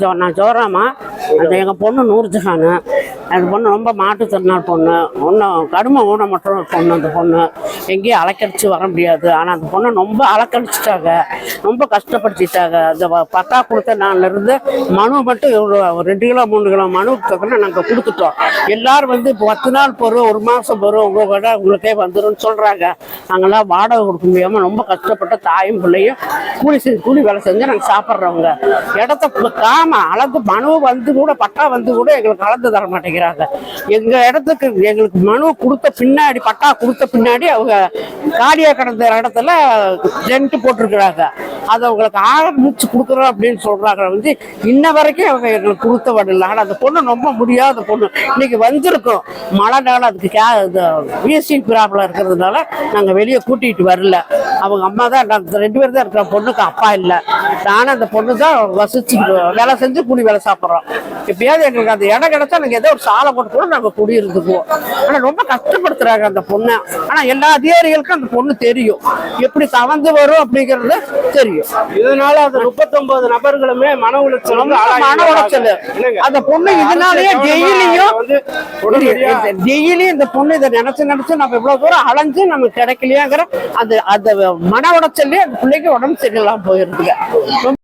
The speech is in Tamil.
ஜோ நான் ஜோராமா அந்த எங்கள் பொண்ணு நூறு ஜஹானு அந்த பொண்ணு ரொம்ப மாற்றுத்திறனாள் பொண்ணு. ஒன்றும் கடுமை ஊனமற்ற பொண்ணு அந்த பொண்ணு. எங்கேயும் அலக்கடிச்சு வர முடியாது. ஆனால் அந்த பொண்ணை ரொம்ப அலக்கடிச்சிட்டாங்க ரொம்ப கஷ்டப்படுத்திட்டாங்க. அந்த பத்தா பட்டா கொடுத்த நாள்லேருந்து மனு மட்டும் ஒரு ஒரு ரெண்டு கிலோ மூணு கிலோ மனு தக்கன நாங்கள் கொடுத்துட்டோம். எல்லாரும் வந்து இப்போ பத்து நாள் போகிறோம் ஒரு மாதம் போகிறோம் உங்கள் விட உங்களுக்கே வந்துடும் சொல்கிறாங்க நாங்களாம் வாடகை கொடுக்க முடியாமல் ரொம்ப கஷ்டப்பட்ட தாயும் பிள்ளையும் கூலி செஞ்சு கூலி வேலை செஞ்சு நாங்கள் சாப்பிட்றவங்க. இடத்த பு- காம அளந்து மனு வந்து கூட பட்டா வந்து கூட எங்களுக்கு அளந்து தர மாட்டேங்கிறாங்க எங்க இடத்துக்கு எங்களுக்கு மனு கொடுத்த பின்னாடி பட்டா கொடுத்த பின்னாடி அவங்க காலியாக கிடந்த இடத்துல ரெண்ட் போட்டிருக்கிறாங்க. அதை அவங்களுக்கு ஆரம்பிச்சு கொடுக்குறோம் அப்படின்னு சொல்றாங்க. வந்து இன்ன வரைக்கும் அவங்க எங்களுக்கு கொடுத்த வரல ஆனால் அந்த பொண்ணு ரொம்ப முடியாத பொண்ணு. இன்னைக்கு வந்திருக்கோம். மழை நாள் அதுக்கு கே இந்த பிஎஸ்சி ப்ராப்ளம் இருக்கிறதுனால நாங்கள் வெளியே கூட்டிகிட்டு வரல. அவங்க அம்மா தான் நாங்கள் ரெண்டு பேர் தான் இருக்கிற பொண்ணுக்கு அப்பா இல்லை. நானும் அந்த பொண்ணு தான் வசிச்சு வேலை செஞ்சு கூலி வேலை சாப்பிட்றோம். எப்பயாவது எங்களுக்கு அந்த இடம் கிடைச்சா நாங்கள் ஏதோ ஒரு சாலை போட்டு கூட நாங்கள் குடியிருந்துக்குவோம். ஆனால் ரொம்ப கஷ்டப்படுத்துறாங்க அந்த பொண்ணை. ஆனால் எல்லா அதிகாரிகளுக்கும் அந்த பொண்ணு தெரியும். எப்படி தவந்து வரும் அப்படிங்கிறது தெரியும். இதனால அந்த முப்பத்தொன்பது நபர்களுமே மன உளைச்சல் மன உளைச்சல்? அந்த பொண்ணு இதனாலயே டெய்லியும் டெய்லியும் இந்த பொண்ணு இதை நினைச்சு நினைச்சு நம்ம இவ்வளவு தூரம் அலைஞ்சு நமக்கு கிடைக்கலையாங்கிற அந்த அந்த மன உடைச்சல்லே அந்த பிள்ளைக்கு உடம்பு சரியில்லாம போயிருதுங்க.